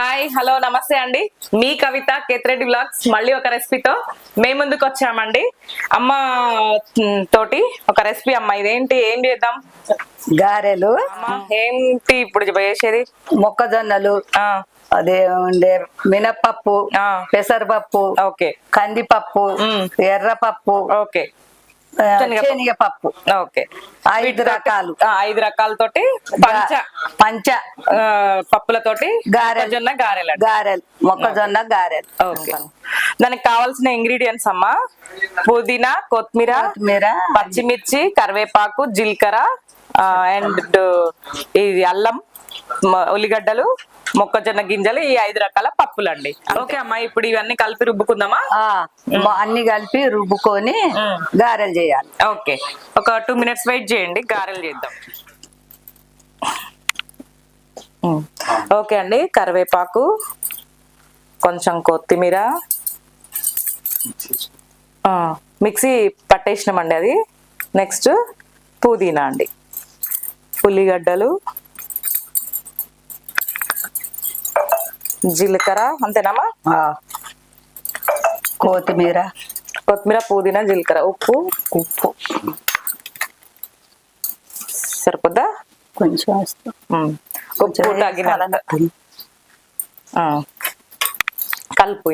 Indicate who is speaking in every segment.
Speaker 1: Hi hello నమస్తే అండి. మీ కవిత కేత్రెడ్డి blogs మళ్ళీ ఒక రెసిపీతో మేము ముందుకు వచ్చామండి. అమ్మ తోటి ఒక రెసిపీ అమ్మ ఇదేంటి ఏం చేద్దాం?
Speaker 2: గారెలు
Speaker 1: ఏంటి ఇప్పుడు చేసేది?
Speaker 2: మొక్కజొన్నలు అదే ఉండే మినప్పప్పు. పెసరపప్పు
Speaker 1: ఓకే.
Speaker 2: కందిపప్పు. ఎర్రపప్పు
Speaker 1: ఓకే. శనగపప్పు. ఓకే.
Speaker 2: ఐదు రకాలు.
Speaker 1: ఐదు రకాలతోటి పంచ.
Speaker 2: పంచ.
Speaker 1: పప్పులతోటి
Speaker 2: గారెలు.
Speaker 1: జొన్న గారెలు.
Speaker 2: గారెలు. మొక్కజొన్న గారెలు.
Speaker 1: ఓకే. దానికి కావాల్సిన ఇంగ్రీడియంట్స్ అమ్మా. పుదీనా కొత్తిమీర
Speaker 2: కొత్తిమీర
Speaker 1: పచ్చిమిర్చి కరివేపాకు జీలకర్ర అండ్ ఇది అల్లం ఉల్లిగడ్డలు మొక్కజొన్న గింజలు ఈ ఐదు రకాల పప్పులు అండి ఓకే అమ్మా ఇప్పుడు ఇవన్నీ కలిపి రుబ్బుకుందామా?
Speaker 2: అన్ని కలిపి రుబ్బుకొని. గారెలు చేయాలి.
Speaker 1: ఓకే. ఒక టూ మినిట్స్ వెయిట్ చేయండి గారెలు చేద్దాం. ఓకే అండి కరివేపాకు కొంచెం కొత్తిమీర. ఆ, మిక్సీ పట్టేసినామండి అది. నెక్స్ట్ పుదీనా అండి. ఉల్లిగడ్డలు. జీలకర్ర అంతేనమ్మా
Speaker 2: ఆ. కొత్తిమీర.
Speaker 1: కొత్తిమీర పుదీనా జీలకర్ర. ఉప్పు.
Speaker 2: ఉప్పు.
Speaker 1: సరిపోద్దా?
Speaker 2: కొంచెం
Speaker 1: ఉప్పు. కలుపు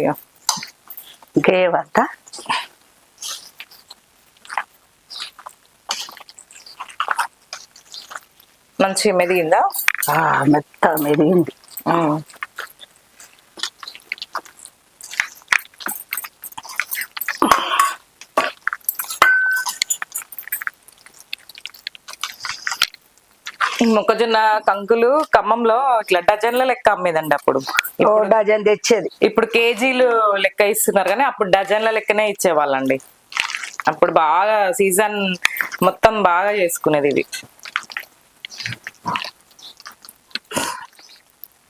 Speaker 1: మంచిగా మెదిగిందా?
Speaker 2: మెత్తం మెరిగింది
Speaker 1: మొక్కజొన్న కంకులు ఖమ్మంలో ఇట్లా డజన్ల లెక్క అమ్మేదండి అప్పుడు.
Speaker 2: ఓ డజన్ తెచ్చేది.
Speaker 1: ఇప్పుడు కేజీలు లెక్క ఇస్తున్నారు కానీ అప్పుడు డజన్ల లెక్కనే ఇచ్చేవాళ్ళండి. అప్పుడు బాగా సీజన్ మొత్తం బాగా చేసుకునేది ఇది.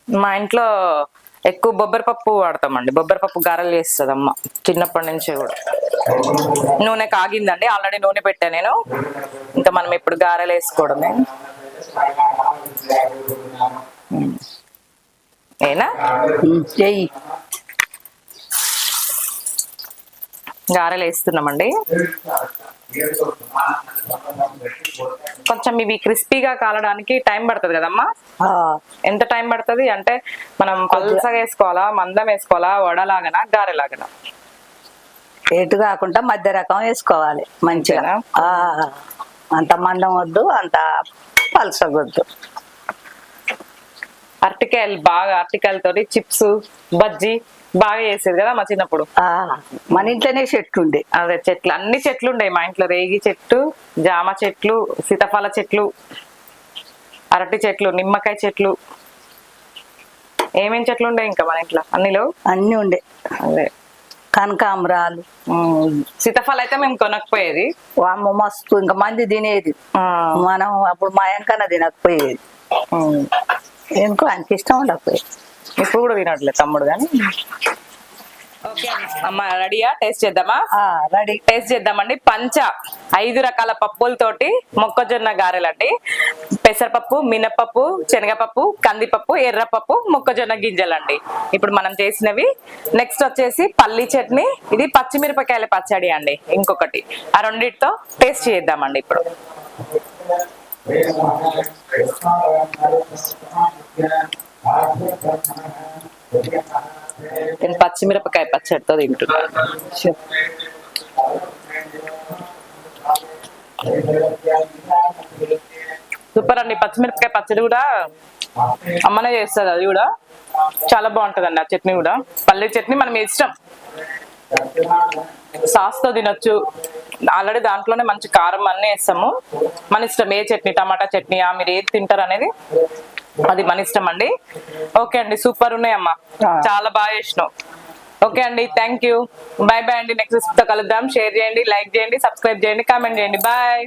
Speaker 1: మా ఇంట్లో ఎక్కువ బొబ్బరిపప్పు వాడతామండి. బొబ్బరిపప్పు గారెలు చేస్తుంది అమ్మ చిన్నప్పటి నుంచి కూడా. నూనె కాగిందండి. ఆల్రెడీ నూనె పెట్టా నేను. ఇంకా మనం ఇప్పుడు గారెలు వేసుకోవడమే. ఏనా?
Speaker 2: చెయ్యి
Speaker 1: గారెలు వేస్తున్నామండి కొంచెం ఇవి క్రిస్పీగా కాలడానికి టైం పడుతుంది కదమ్మా? ఎంత టైం పడుతుంది అంటే మనం పల్సగా వేసుకోవాలా మందం వేసుకోవాలా వడలాగనా గారెలాగనా?
Speaker 2: ఎటు కాకుండా మధ్య రకం వేసుకోవాలి మంచిగా. అంత మందం వద్దు అంత పలసగొద్దు
Speaker 1: అరటికాయలు బాగా అరటికాయల తోటి చిప్స్ బజ్జీ బాగా చేసేది కదా మా చిన్నప్పుడు?
Speaker 2: మన ఇంట్లోనే చెట్టు ఉండే.
Speaker 1: అదే చెట్లు అన్ని చెట్లు ఉండేవి మా ఇంట్లో. రేగి చెట్టు జామ చెట్లు సీతాఫల చెట్లు అరటి చెట్లు నిమ్మకాయ చెట్లు. ఏమేం చెట్లు ఉండే ఇంకా మన ఇంట్లో? అన్నిలో
Speaker 2: అన్ని ఉండే.
Speaker 1: అదే.
Speaker 2: కనకాంబరాలు.
Speaker 1: సీతాఫలం అయితే మేము కొనకపోయేది.
Speaker 2: వామ్మ మస్తు ఇంకా మంది తినేది. మనం అప్పుడు మా వెనకన్నా తినకపోయేది. ఎందుకో ఆయనకి ఇష్టం ఉండకపోయేది.
Speaker 1: ఇప్పుడు కూడా తినట్లేదు తమ్ముడు కానీ ఓకే. అమ్మ రెడీయా? టేస్ట్ చేద్దామా?
Speaker 2: ఆ, రెడీ.
Speaker 1: టేస్ట్ చేద్దామండి. పంచ ఐదు రకాల పప్పులతోటి మొక్కజొన్న గారెలండి. పెసరపప్పు మినపప్పు శనగపప్పు కందిపప్పు ఎర్రపప్పు మొక్కజొన్న గింజలండి. ఇప్పుడు మనం చేసినవి. నెక్స్ట్ వచ్చేసి పల్లి చట్నీ. ఇది పచ్చిమిరపకాయల పచ్చడి అండి ఇంకొకటి. ఆ రెండిటితో టేస్ట్ చేద్దామండి ఇప్పుడు. నేను పచ్చిమిరపకాయ పచ్చడితో తింటున్నాను సూపర్ అండి. పచ్చిమిరపకాయ పచ్చడి కూడా అమ్మనే చేస్తుంది అది కూడా. చాలా బాగుంటది అండి ఆ చట్నీ కూడా. పల్లె చట్నీ మనం ఇష్టం? సాస్తో తినొచ్చు. ఆల్రెడీ దాంట్లోనే మంచి కారం అన్నీ వేస్తాము. మన ఇష్టం ఏ చట్నీ టమాటా చట్నీ ఆ మీరు ఏది తింటారు అనేది. అది మన ఇష్టం అండి. ఓకే అండి సూపర్ ఉన్నాయి అమ్మా చాలా బాగా చేసినావు. ఓకే అండి థ్యాంక్ యూ బాయ్ బాయ్ అండి నెక్స్ట్ కలుద్దాం. షేర్ చేయండి లైక్ చేయండి సబ్స్క్రైబ్ చేయండి కామెంట్ చేయండి. బాయ్